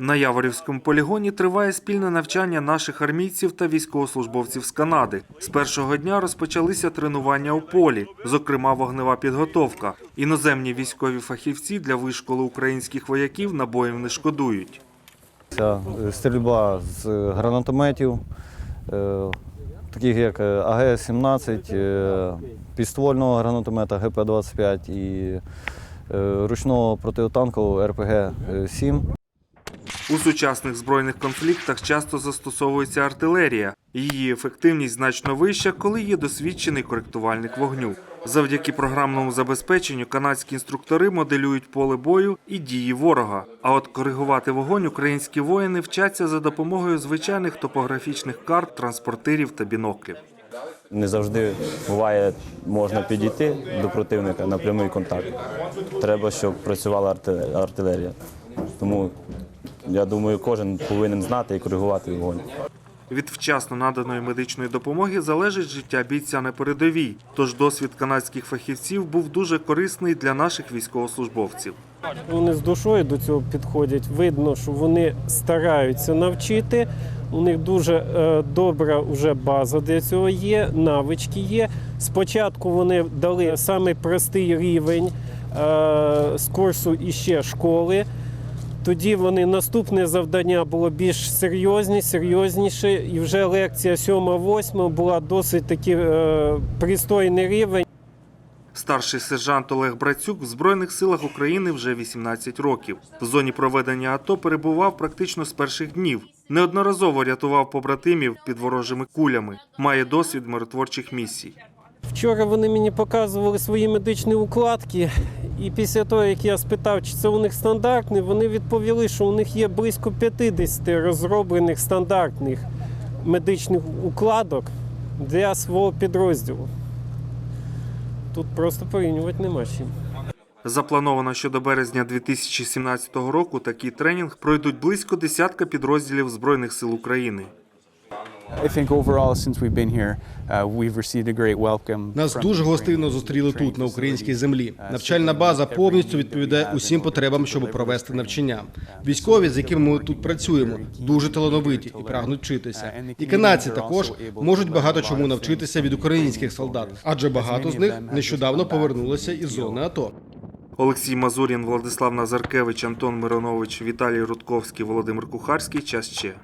На Яворівському полігоні триває спільне навчання наших армійців та військовослужбовців з Канади. З першого дня розпочалися тренування у полі, зокрема вогнева підготовка. Іноземні військові фахівці для вишколу українських вояків набоїв не шкодують. Ця е, стрільба з гранатометів, е, таких як е, АГ-17, е, підствольного гранатомета ГП-25 і ручного протитанкового РПГ-7. У сучасних збройних конфліктах часто застосовується артилерія. Її ефективність значно вища, коли є досвідчений коректувальник вогню. Завдяки програмному забезпеченню канадські інструктори моделюють поле бою і дії ворога. А от коригувати вогонь українські воїни вчаться за допомогою звичайних топографічних карт, транспортирів та біноклів. Не завжди буває, можна підійти до противника на прямий контакт. Треба, щоб працювала арти- артилерія. Тому я думаю, кожен повинен знати і коригувати вогонь. Від вчасно наданої медичної допомоги залежить життя бійця на передовій. Тож досвід канадських фахівців був дуже корисний для наших військовослужбовців. Вони з душою до цього підходять. Видно, що вони стараються навчити. У них дуже е, добра вже база для цього є, навички є. Спочатку вони дали самий простий рівень е, з курсу іще школи. Тоді вони наступне завдання було більш серйозні, серйозніше, і вже лекція 7-8 була досить таки е, пристойний рівень. Старший сержант Олег Брацюк в Збройних силах України вже 18 років. В зоні проведення АТО перебував практично з перших днів. Неодноразово рятував побратимів під ворожими кулями. Має досвід миротворчих місій. Вчора вони мені показували свої медичні укладки, і після того, як я спитав, чи це у них стандартний, вони відповіли, що у них є близько 50 розроблених стандартних медичних укладок для свого підрозділу. Тут просто порівнювати нема чим. Заплановано, що до березня 2017 року такий тренінг пройдуть близько десятка підрозділів Збройних сил України. Нас дуже the гостинно зустріли тут, на українській землі. Uh, Навчальна база повністю відповідає усім потребам, щоб провести навчання. Військові, з якими ми тут працюємо, дуже талановиті і прагнуть вчитися. І канадці також можуть багато чому навчитися від українських солдат, адже багато з них нещодавно повернулися із зони АТО. Олексій Мазурін, Владислав Назаркевич, Антон Миронович, Віталій Рудковський, Володимир Кухарський. Час ще.